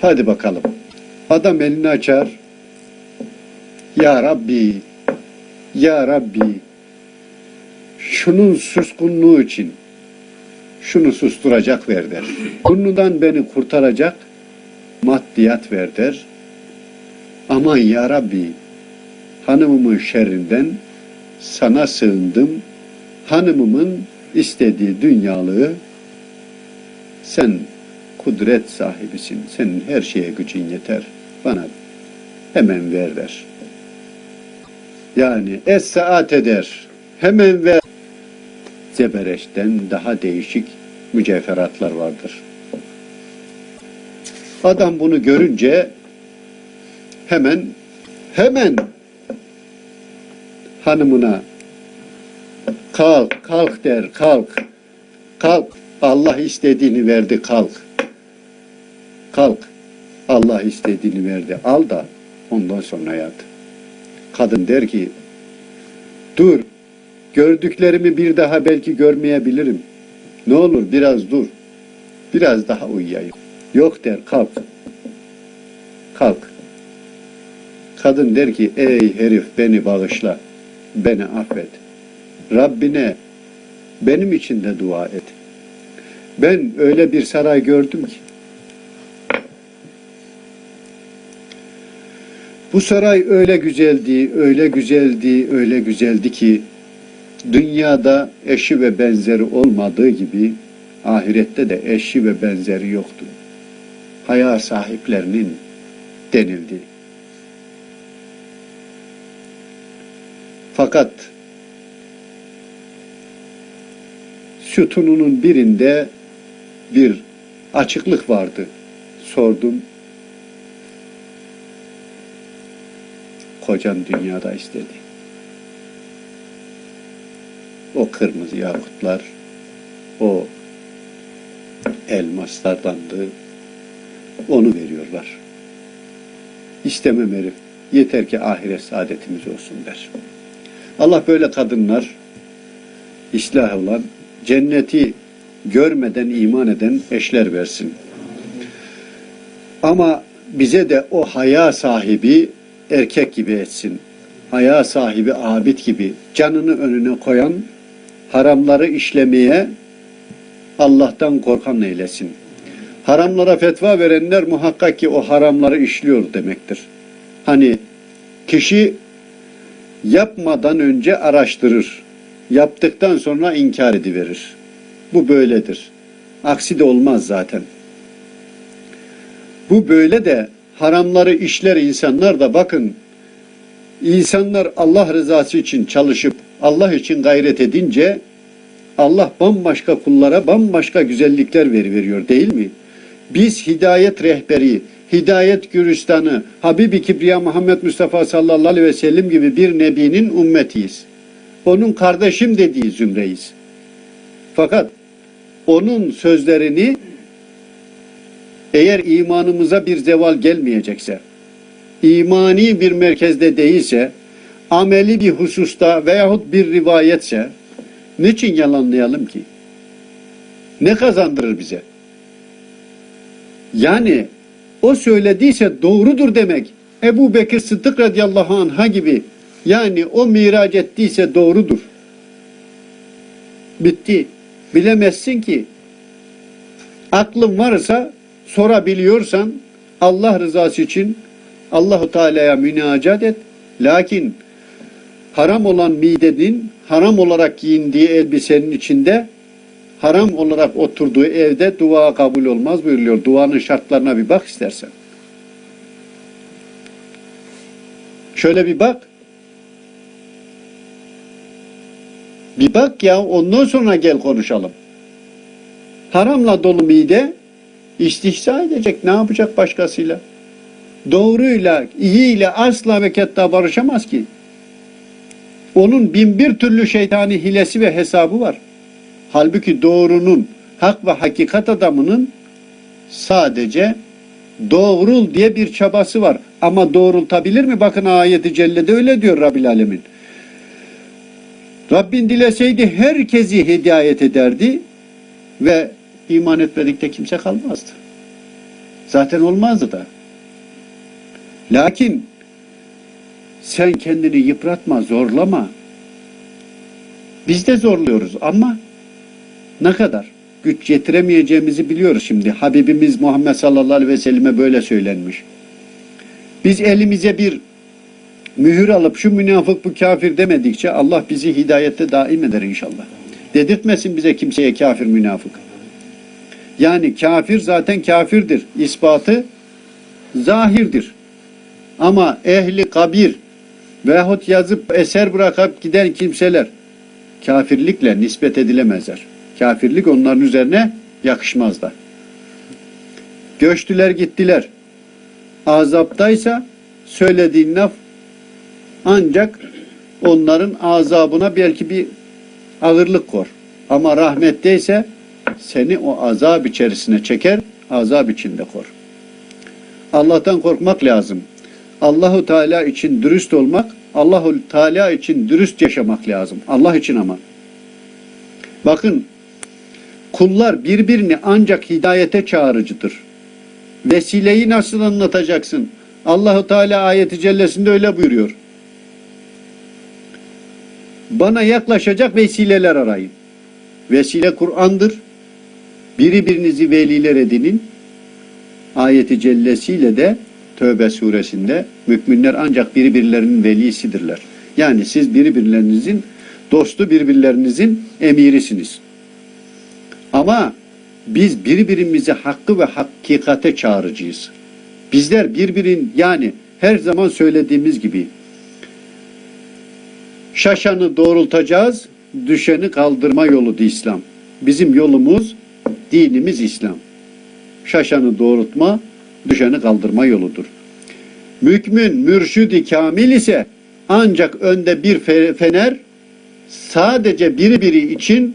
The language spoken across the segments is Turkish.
Hadi bakalım. Adam elini açar. Ya Rabbi, Ya Rabbi, şunun suskunluğu için şunu susturacak ver der. Bundan beni kurtaracak maddiyat ver der. Aman Ya Rabbi, hanımımın şerrinden sana sığındım. Hanımımın istediği dünyalığı sen kudret sahibisin. Senin her şeye gücün yeter. Bana hemen ver der. Yani es saat eder. Hemen ver. Zebereş'ten daha değişik mücevheratlar vardır. Adam bunu görünce hemen hemen hanımına kalk kalk der kalk kalk Allah istediğini verdi kalk Allah istediğini verdi. Al da ondan sonra yat. Kadın der ki dur gördüklerimi bir daha belki görmeyebilirim. Ne olur biraz dur biraz daha uyuyayım. Yok der kalk. Kalk. Kadın der ki ey herif beni bağışla beni affet. Rabbine benim için de dua et. Ben öyle bir saray gördüm ki bu saray öyle güzeldi, öyle güzeldi, öyle güzeldi ki dünyada eşi ve benzeri olmadığı gibi ahirette de eşi ve benzeri yoktu. Haya sahiplerinin denildi. Fakat sütununun birinde bir açıklık vardı. Sordum. Kocan dünyada istedi. O kırmızı yakutlar, o elmaslardandı. Onu veriyorlar. İstemem herif. Yeter ki ahiret saadetimiz olsun der. Allah böyle kadınlar islah olan cenneti görmeden iman eden eşler versin. Ama bize de o haya sahibi erkek gibi etsin. Haya sahibi abid gibi canını önüne koyan haramları işlemeye Allah'tan korkan eylesin. Haramlara fetva verenler muhakkak ki o haramları işliyor demektir. Hani kişi yapmadan önce araştırır yaptıktan sonra inkar ediverir. Bu böyledir. Aksi de olmaz zaten. Bu böyle de haramları işler insanlar da bakın insanlar Allah rızası için çalışıp Allah için gayret edince Allah bambaşka kullara bambaşka güzellikler veriyor değil mi? Biz hidayet rehberi, hidayet güristanı, Habibi Kibriya Muhammed Mustafa sallallahu aleyhi ve sellem gibi bir nebinin ümmetiyiz onun kardeşim dediği zümreyiz. Fakat onun sözlerini eğer imanımıza bir zeval gelmeyecekse, imani bir merkezde değilse, ameli bir hususta veyahut bir rivayetse, niçin yalanlayalım ki? Ne kazandırır bize? Yani o söylediyse doğrudur demek. Ebu Bekir Sıddık radıyallahu anh'a gibi yani o miraç ettiyse doğrudur. Bitti. Bilemezsin ki. Aklın varsa sorabiliyorsan Allah rızası için Allahu Teala'ya münacat et. Lakin haram olan midenin haram olarak giyindiği elbisenin içinde haram olarak oturduğu evde dua kabul olmaz buyuruyor. Duanın şartlarına bir bak istersen. Şöyle bir bak. Bir bak ya ondan sonra gel konuşalım. Haramla dolu mide istihza edecek. Ne yapacak başkasıyla? Doğruyla, iyiyle asla ve ketta barışamaz ki. Onun bin bir türlü şeytani hilesi ve hesabı var. Halbuki doğrunun, hak ve hakikat adamının sadece doğrul diye bir çabası var. Ama doğrultabilir mi? Bakın ayeti cellede öyle diyor Rabbil Alemin. Rabbin dileseydi herkesi hidayet ederdi ve iman etmedikte kimse kalmazdı. Zaten olmazdı da. Lakin sen kendini yıpratma, zorlama. Biz de zorluyoruz ama ne kadar? Güç yetiremeyeceğimizi biliyoruz şimdi. Habibimiz Muhammed sallallahu aleyhi ve selleme böyle söylenmiş. Biz elimize bir mühür alıp şu münafık bu kafir demedikçe Allah bizi hidayette daim eder inşallah. Dedirtmesin bize kimseye kafir münafık. Yani kafir zaten kafirdir. İspatı zahirdir. Ama ehli kabir veyahut yazıp eser bırakıp giden kimseler kafirlikle nispet edilemezler. Kafirlik onların üzerine yakışmaz da. Göçtüler gittiler. Azaptaysa söylediğin laf ancak onların azabına belki bir ağırlık kor. Ama rahmetteyse seni o azap içerisine çeker, azap içinde kor. Allah'tan korkmak lazım. Allahu Teala için dürüst olmak, Allahu Teala için dürüst yaşamak lazım. Allah için ama. Bakın kullar birbirini ancak hidayete çağırıcıdır. Vesileyi nasıl anlatacaksın? Allahu Teala ayeti cellesinde öyle buyuruyor. Bana yaklaşacak vesileler arayın. Vesile Kur'an'dır. Biri birinizi veliler edinin. Ayeti cellesiyle de Tövbe suresinde müminler ancak birbirlerinin velisidirler. Yani siz birbirlerinizin dostu, birbirlerinizin emirisiniz. Ama biz birbirimizi hakkı ve hakikate çağırıcıyız. Bizler birbirin yani her zaman söylediğimiz gibi şaşanı doğrultacağız, düşeni kaldırma yoludur İslam. Bizim yolumuz, dinimiz İslam. Şaşanı doğrultma, düşeni kaldırma yoludur. Mükmin, mürşidi kamil ise ancak önde bir fe- fener sadece biri biri için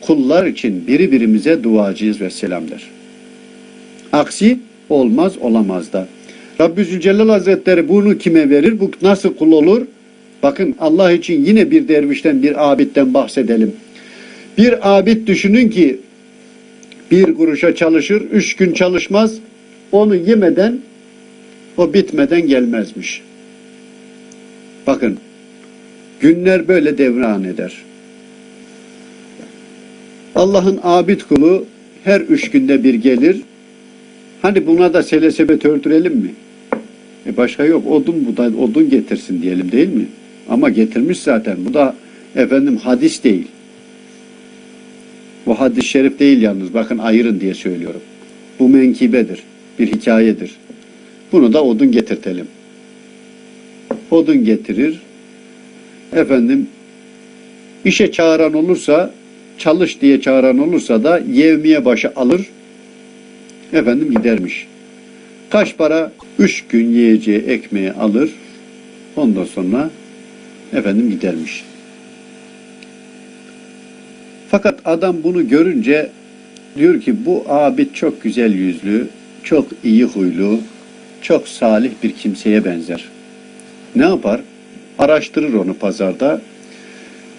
kullar için biri birimize duacıyız ve selam. Aksi olmaz olamaz da. Rabbi Zülcelal Hazretleri bunu kime verir? Bu nasıl kul olur? Bakın Allah için yine bir dervişten bir abitten bahsedelim. Bir abid düşünün ki bir kuruşa çalışır, üç gün çalışmaz, onu yemeden, o bitmeden gelmezmiş. Bakın, günler böyle devran eder. Allah'ın abid kulu her üç günde bir gelir. Hani buna da selesebet ördürelim mi? E başka yok. Odun bu da odun getirsin diyelim değil mi? Ama getirmiş zaten. Bu da efendim hadis değil. Bu hadis-i şerif değil yalnız. Bakın ayırın diye söylüyorum. Bu menkibedir. Bir hikayedir. Bunu da odun getirtelim. Odun getirir. Efendim işe çağıran olursa çalış diye çağıran olursa da yevmiye başı alır. Efendim gidermiş. Kaç para? Üç gün yiyeceği ekmeği alır. Ondan sonra efendim gidermiş. Fakat adam bunu görünce diyor ki bu abid çok güzel yüzlü, çok iyi huylu, çok salih bir kimseye benzer. Ne yapar? Araştırır onu pazarda.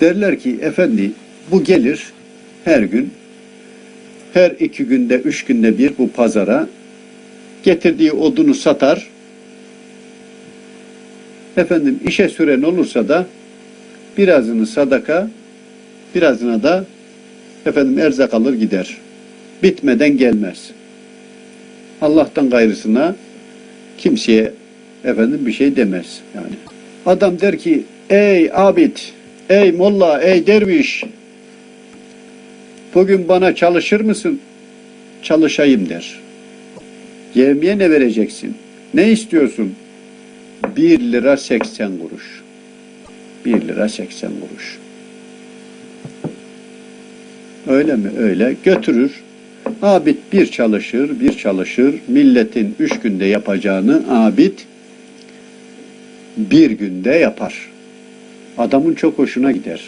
Derler ki efendi bu gelir her gün, her iki günde, üç günde bir bu pazara getirdiği odunu satar. Efendim işe süren olursa da birazını sadaka, birazına da efendim erzak alır gider. Bitmeden gelmez. Allah'tan gayrısına kimseye efendim bir şey demez yani. Adam der ki ey abid, ey molla, ey derviş bugün bana çalışır mısın? Çalışayım der. Yevmiye ne vereceksin? Ne istiyorsun? Bir lira seksen kuruş. Bir lira seksen kuruş. Öyle mi? Öyle. Götürür. Abid bir çalışır, bir çalışır. Milletin üç günde yapacağını abid bir günde yapar. Adamın çok hoşuna gider.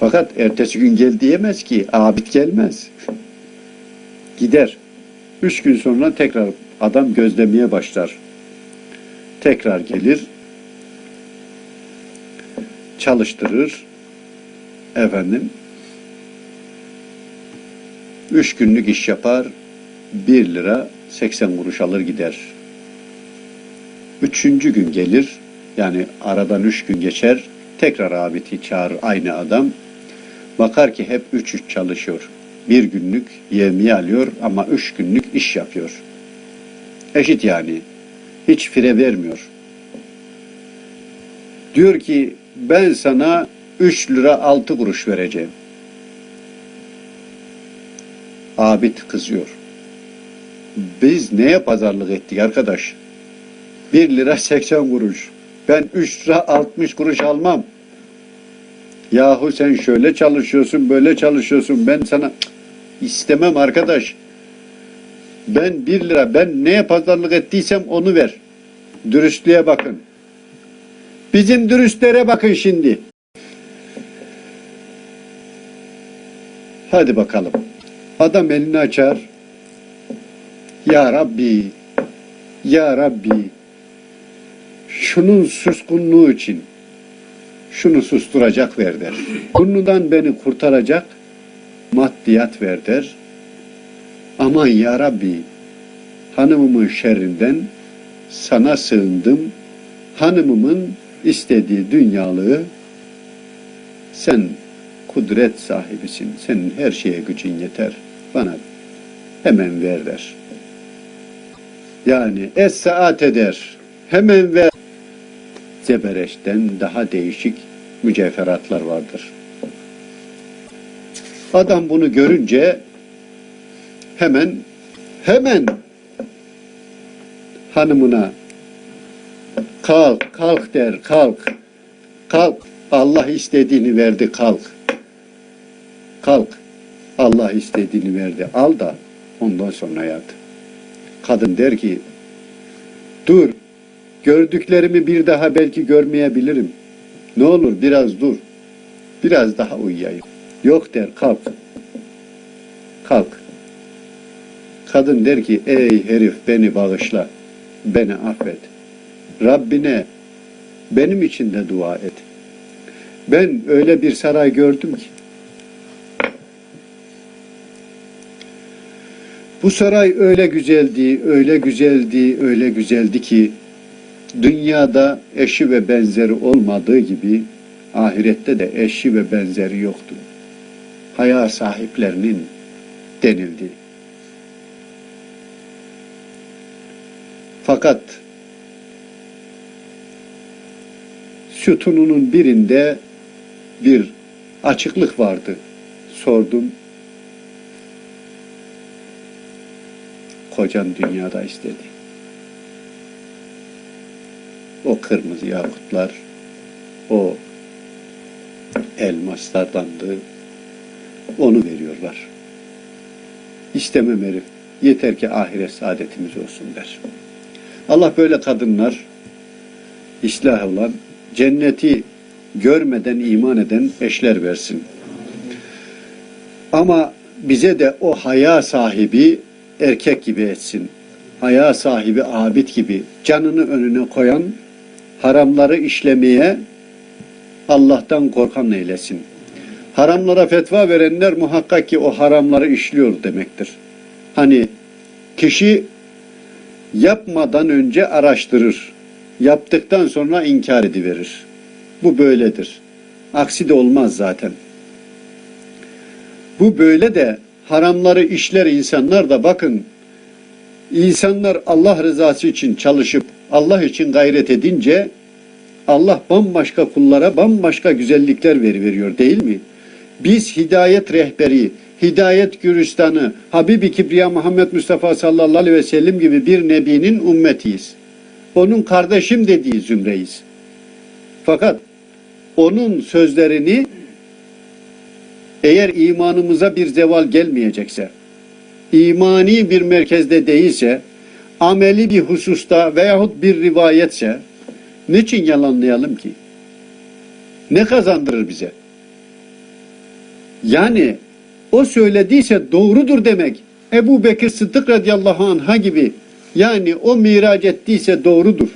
Fakat ertesi gün gel diyemez ki. Abid gelmez. Gider. Üç gün sonra tekrar adam gözlemeye başlar. Tekrar gelir. Çalıştırır. Efendim Üç günlük iş yapar. 1 lira 80 kuruş alır gider. Üçüncü gün gelir, yani aradan üç gün geçer, tekrar abiti çağırır aynı adam. Bakar ki hep üç üç çalışıyor. Bir günlük yevmiye alıyor ama üç günlük iş yapıyor. Eşit yani. Hiç fire vermiyor. Diyor ki ben sana 3 lira 6 kuruş vereceğim. Abid kızıyor. Biz neye pazarlık ettik arkadaş? 1 lira 80 kuruş. Ben 3 lira 60 kuruş almam. Yahu sen şöyle çalışıyorsun, böyle çalışıyorsun. Ben sana istemem arkadaş. Ben 1 lira, ben neye pazarlık ettiysem onu ver. Dürüstlüğe bakın. Bizim dürüstlere bakın şimdi. Hadi bakalım. Adam elini açar. Ya Rabbi, Ya Rabbi, şunun suskunluğu için şunu susturacak ver der. Bundan beni kurtaracak maddiyat ver der. Aman Ya Rabbi, hanımımın şerrinden sana sığındım. Hanımımın istediği dünyalığı sen kudret sahibisin. Senin her şeye gücün yeter. Bana hemen ver der. Yani es saat eder. Hemen ver. Zebereş'ten daha değişik mücevheratlar vardır. Adam bunu görünce hemen hemen hanımına kalk kalk der kalk kalk Allah istediğini verdi kalk Allah istediğini verdi. Al da ondan sonra yat. Kadın der ki dur gördüklerimi bir daha belki görmeyebilirim. Ne olur biraz dur biraz daha uyuyayım. Yok der kalk. Kalk. Kadın der ki ey herif beni bağışla beni affet. Rabbine benim için de dua et. Ben öyle bir saray gördüm ki bu saray öyle güzeldi, öyle güzeldi, öyle güzeldi ki dünyada eşi ve benzeri olmadığı gibi ahirette de eşi ve benzeri yoktu. Haya sahiplerinin denildi. Fakat sütununun birinde bir açıklık vardı. Sordum. Kocan dünyada istedi. O kırmızı yakutlar, o elmaslardandı. Onu veriyorlar. İstemem herif. Yeter ki ahiret saadetimiz olsun der. Allah böyle kadınlar islah olan cenneti görmeden iman eden eşler versin. Ama bize de o haya sahibi erkek gibi etsin. Haya sahibi abid gibi canını önüne koyan haramları işlemeye Allah'tan korkan eylesin. Haramlara fetva verenler muhakkak ki o haramları işliyor demektir. Hani kişi yapmadan önce araştırır. Yaptıktan sonra inkar ediverir. Bu böyledir. Aksi de olmaz zaten. Bu böyle de haramları işler insanlar da bakın insanlar Allah rızası için çalışıp Allah için gayret edince Allah bambaşka kullara bambaşka güzellikler veri veriyor değil mi? Biz hidayet rehberi, hidayet güristanı, Habibi Kibriya Muhammed Mustafa sallallahu aleyhi ve sellem gibi bir nebinin ümmetiyiz. Onun kardeşim dediği zümreyiz. Fakat onun sözlerini eğer imanımıza bir zeval gelmeyecekse, imani bir merkezde değilse, ameli bir hususta veyahut bir rivayetse, niçin yalanlayalım ki? Ne kazandırır bize? Yani o söylediyse doğrudur demek. Ebu Bekir Sıddık radıyallahu anh'a gibi yani o miraç ettiyse doğrudur.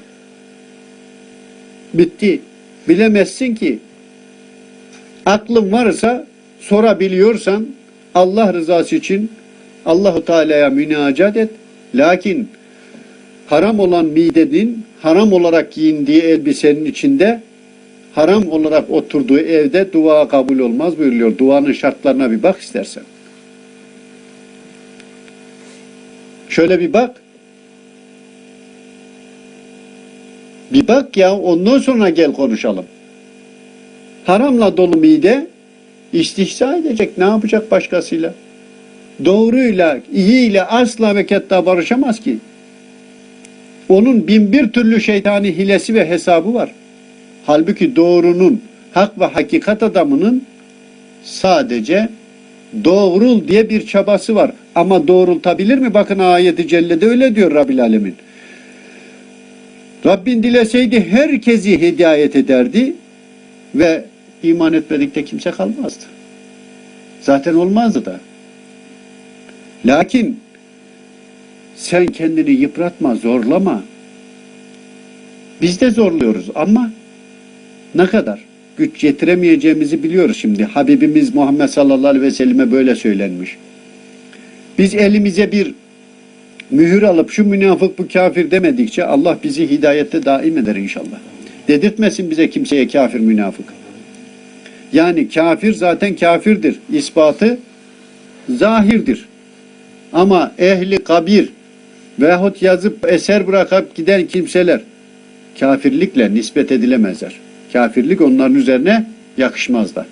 Bitti. Bilemezsin ki aklın varsa sorabiliyorsan Allah rızası için Allahu Teala'ya münacat et. Lakin haram olan midenin haram olarak giyindiği elbisenin içinde haram olarak oturduğu evde dua kabul olmaz buyuruyor. Duanın şartlarına bir bak istersen. Şöyle bir bak. Bir bak ya ondan sonra gel konuşalım. Haramla dolu mide istihza edecek. Ne yapacak başkasıyla? Doğruyla, iyiyle asla ve ketta barışamaz ki. Onun bin bir türlü şeytani hilesi ve hesabı var. Halbuki doğrunun, hak ve hakikat adamının sadece doğrul diye bir çabası var. Ama doğrultabilir mi? Bakın ayeti cellede öyle diyor Rabbil Alemin. Rabbin dileseydi herkesi hidayet ederdi ve iman etmedikte kimse kalmazdı. Zaten olmazdı da. Lakin sen kendini yıpratma, zorlama. Biz de zorluyoruz ama ne kadar? Güç yetiremeyeceğimizi biliyoruz şimdi. Habibimiz Muhammed sallallahu aleyhi ve selleme böyle söylenmiş. Biz elimize bir mühür alıp şu münafık bu kafir demedikçe Allah bizi hidayette daim eder inşallah. Dedirtmesin bize kimseye kafir münafık. Yani kafir zaten kafirdir. İspatı zahirdir. Ama ehli kabir veyahut yazıp eser bırakıp giden kimseler kafirlikle nispet edilemezler. Kafirlik onların üzerine yakışmaz da.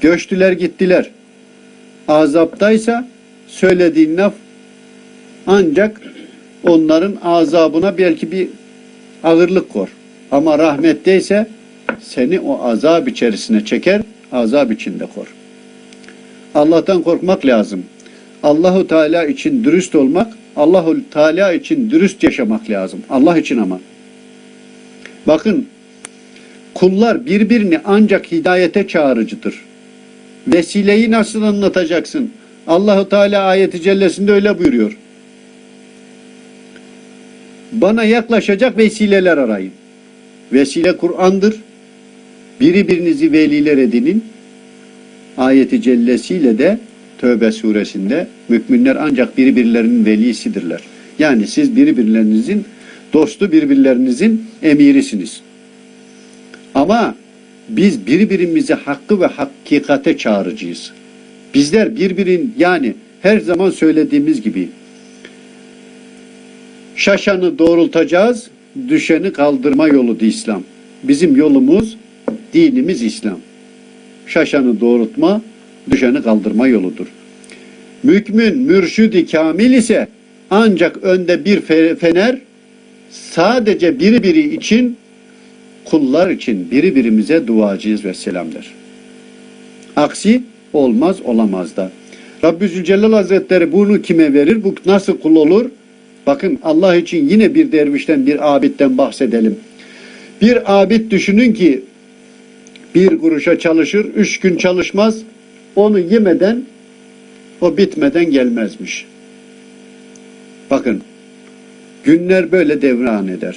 Göçtüler gittiler. Azaptaysa söylediğin laf ancak onların azabına belki bir ağırlık kor. Ama rahmetteyse seni o azap içerisine çeker, azap içinde kor. Allah'tan korkmak lazım. Allahu Teala için dürüst olmak, Allahu Teala için dürüst yaşamak lazım. Allah için ama. Bakın kullar birbirini ancak hidayete çağırıcıdır. Vesileyi nasıl anlatacaksın? Allahu Teala ayeti cellesinde öyle buyuruyor. Bana yaklaşacak vesileler arayın. Vesile Kur'an'dır. Biri birinizi veliler edinin. Ayeti cellesiyle de Tövbe suresinde müminler ancak birbirlerinin velisidirler. Yani siz birbirlerinizin dostu, birbirlerinizin emirisiniz. Ama biz birbirimizi hakkı ve hakikate çağırıcıyız. Bizler birbirin yani her zaman söylediğimiz gibi şaşanı doğrultacağız, düşeni kaldırma yoludur İslam. Bizim yolumuz, dinimiz İslam. Şaşanı doğrultma, düşeni kaldırma yoludur. Mükmin, mürşidi kamil ise ancak önde bir fe- fener sadece biri biri için kullar için biri birimize duacıyız ve selam der. Aksi olmaz olamaz da. Rabbi Zülcelal Hazretleri bunu kime verir? Bu nasıl kul olur? Bakın Allah için yine bir dervişten bir abitten bahsedelim. Bir abid düşünün ki bir kuruşa çalışır, üç gün çalışmaz, onu yemeden, o bitmeden gelmezmiş. Bakın, günler böyle devran eder.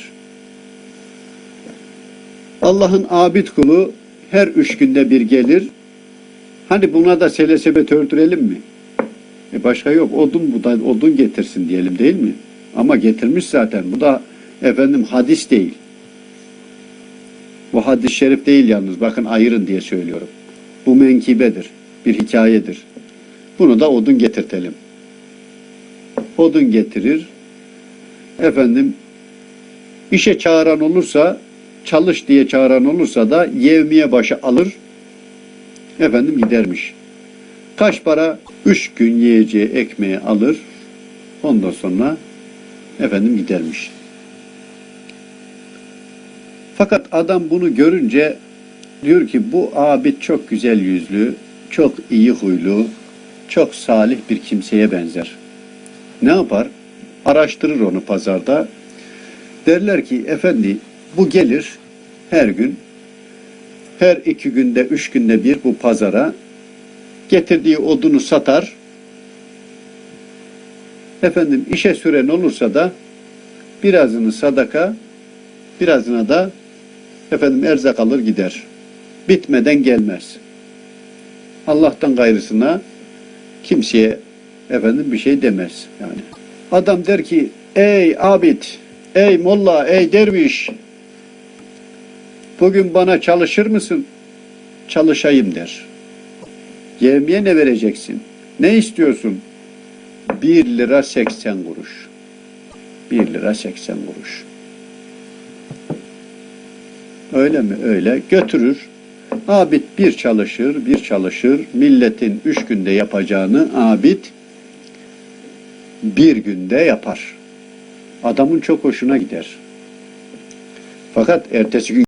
Allah'ın abid kulu her üç günde bir gelir. Hani buna da selesebet ördürelim mi? E başka yok. Odun bu da odun getirsin diyelim değil mi? Ama getirmiş zaten. Bu da efendim hadis değil. Hadis-i şerif değil yalnız. Bakın ayırın diye söylüyorum. Bu menkibedir. Bir hikayedir. Bunu da odun getirtelim. Odun getirir. Efendim işe çağıran olursa çalış diye çağıran olursa da yevmiye başı alır. Efendim gidermiş. Kaç para? Üç gün yiyeceği ekmeği alır. Ondan sonra efendim gidermiş. Fakat adam bunu görünce diyor ki bu abid çok güzel yüzlü, çok iyi huylu, çok salih bir kimseye benzer. Ne yapar? Araştırır onu pazarda. Derler ki efendi bu gelir her gün, her iki günde, üç günde bir bu pazara getirdiği odunu satar. Efendim işe süren olursa da birazını sadaka, birazına da efendim erzak alır gider. Bitmeden gelmez. Allah'tan gayrısına kimseye efendim bir şey demez yani. Adam der ki ey abid, ey molla, ey derviş bugün bana çalışır mısın? Çalışayım der. Yevmiye ne vereceksin? Ne istiyorsun? 1 lira 80 kuruş. 1 lira 80 kuruş. Öyle mi? Öyle. Götürür. Abid bir çalışır, bir çalışır. Milletin üç günde yapacağını abid bir günde yapar. Adamın çok hoşuna gider. Fakat ertesi gün